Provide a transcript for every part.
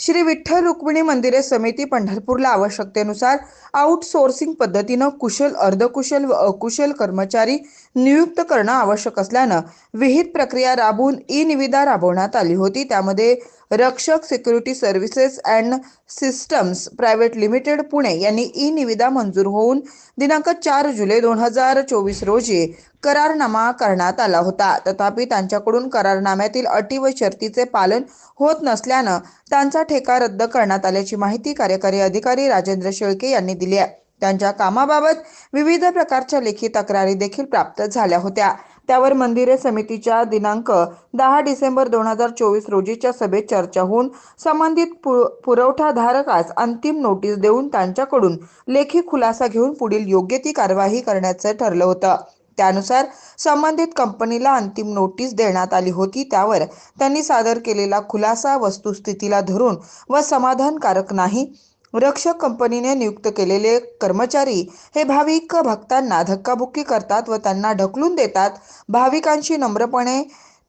श्री विठ्ठल रुक्मिणी मंदिरे समिती पंढरपूरला आवश्यकतेनुसार आउटसोर्सिंग पद्धतीनं कुशल अर्धकुशल व अकुशल कर्मचारी नियुक्त करणं आवश्यक असल्यानं विहित प्रक्रिया राबवून ई निविदा राबवण्यात आली होती. त्यामध्ये Rakshak security services and systems private limited Pune यांनी ई निविदा मंजूर होऊन दिनांक चार जुलै दोन हजार चोवीस रोजी करारनामा करण्यात आला होता. तथापि त्यांच्याकडून करारनाम्यातील अटी व शर्तीचे पालन होत नसल्यानं त्यांचा ठेका रद्द करण्यात आल्याची माहिती कार्यकारी अधिकारी राजेंद्र शेळके यांनी दिली आहे. त्यांच्या कामाबाबत विविध प्रकारच्या लेखी तक्रारी देखील प्राप्त झाल्या होत्या. त्यावर मंदिरे समितीच्या दिनांक दहा डिसेंबर दोन हजार चोवीस रोजीच्या सभेत चर्चा होऊन संबंधित पु पुरवठाधारकास अंतिम नोटीस देऊन त्यांच्याकडून लेखी खुलासा घेऊन पुढील योग्य ती कारवाई करण्याचं ठरलं होतं. त्यानुसार संबंधित कंपनीला अंतिम नोटीस देण्यात आली होती. त्यावर त्यांनी सादर केलेला खुलासा वस्तुस्थितीला धरून व समाधानकारक नाही रक्षक कंपनीने नियुक्त केलेले कर्मचारी हे भाविक भक्तांना धक्काबुक्की करतात व त्यांना ढकलून देतात. भाविकांशी नम्रपणे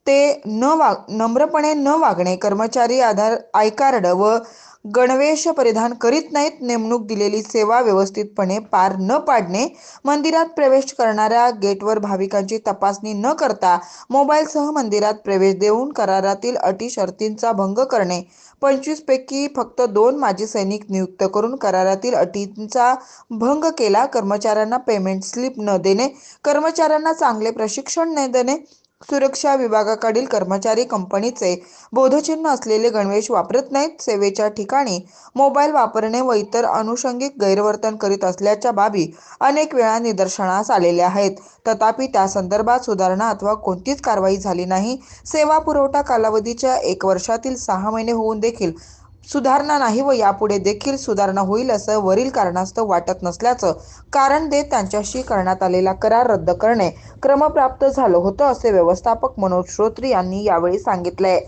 ते न वाग नम्रपणे न वागणे कर्मचारी आधार आय कार्ड व गणवेश परिधान करीत नाहीत नेमणूक दिलेली सेवा व्यवस्थितपणे पार न पाडणे मंदिरात प्रवेश करणाऱ्या गेटवर भाविकांची तपासणी न करता मोबाईलसह मंदिरात प्रवेश देऊन करारातील अटी शर्तींचा भंग करणे पंचवीस पैकी फक्त दोन माजी सैनिक नियुक्त करून करारातील अटींचा भंग केला कर्मचाऱ्यांना पेमेंट स्लिप न देणे कर्मचाऱ्यांना चांगले प्रशिक्षण न देणे सुरक्षा विभागाकडील कर्मचारी कंपनीचे बोधचिन्ह असलेले गणवेश वापरत नाहीत. सेवेच्या ठिकाणी मोबाईल वापरणे व इतर अनुषंगिक गैरवर्तन करीत असल्याच्या बाबी अनेक वेळा निदर्शनास आलेल्या आहेत. तथापि त्या संदर्भात सुधारणा अथवा कोणतीच कारवाई झाली नाही. सेवा पुरवठा कालावधीच्या एक वर्षातील सहा महिने होऊन देखील सुधारणा नाही व यापुढे देखील सुधारणा होईल असं वरील कारणास्तव वाटत नसल्याचं कारण देत त्यांच्याशी करण्यात आलेला करार रद्द करणे क्रमप्राप्त झालं होतं असे व्यवस्थापक मनोज श्रोत्री यांनी यावेळी सांगितलंय.